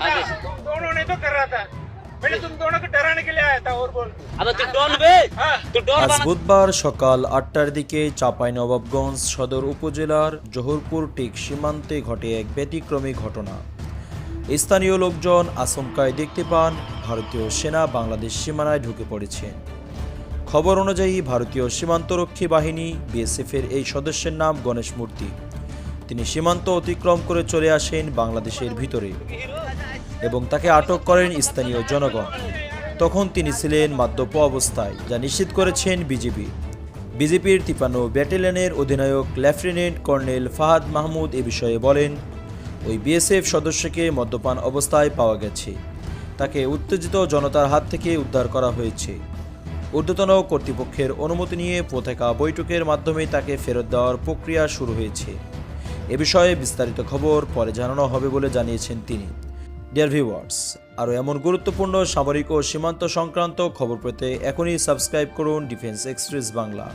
था हाँ जी। तुम दोनों ने तो कर रहा था मैंने तुम दोनों को डराने के लिए आया था और बोल আচ্ছা তুই ডন বে हाँ তুই ডন আজ বানা বুধবার সকাল আটটার দিকে চাঁপাইনবাবগঞ্জ সদর উপজেলার জোহরপুর টিক সীমান্তে ঘটে এক ব্যতিক্রমী ঘটনা স্থানীয় লোকজন আচমকায় দেখতে পান ভারতীয় সেনা বাংলাদেশ সীমানায় ঢুকে পড়েছে খবর অনুযায়ী ভারতীয় সীমান্তরক্ষী বাহিনী বিএসএফের এই সদস্যের নাম গণেশ মূর্তি তিনি সীমান্ত অতিক্রম করে চলে আসেন বাংলাদেশের ভিতরে এবং তাকে আটক করেন স্থানীয় জনগণ। তখন তিনি ছিলেন মাদ্যপ অবস্থায়, যা নিশ্চিত করেছেন বিজেপি। বিজেপির তিপান্ন ব্যাটালিয়নের অধিনায়ক লেফটেন্যান্ট কর্নেল ফাহাদ মাহমুদ এ বিষয়ে বলেন, ওই বিএসএফ সদস্যকে মদ্যপান অবস্থায় পাওয়া গেছে। তাকে উত্তেজিত জনতার হাত থেকে উদ্ধার করা হয়েছে। ঊর্ধ্বতন কর্তৃপক্ষের অনুমতি নিয়ে পতাকা বৈঠকের মাধ্যমে তাকে ফেরত দেওয়ার প্রক্রিয়া শুরু হয়েছে। এ বিষয়ে বিস্তারিত খবর পরে জানানো হবে বলে জানিয়েছেন তিনি। ডিয়ার ভিউয়ার্স আরও এমন গুরুত্বপূর্ণ, সামরিক ও সীমান্ত সংক্রান্ত খবর পেতে এখনই সাবস্ক্রাইব করুন ডিফেন্স এক্সপ্রেস বাংলা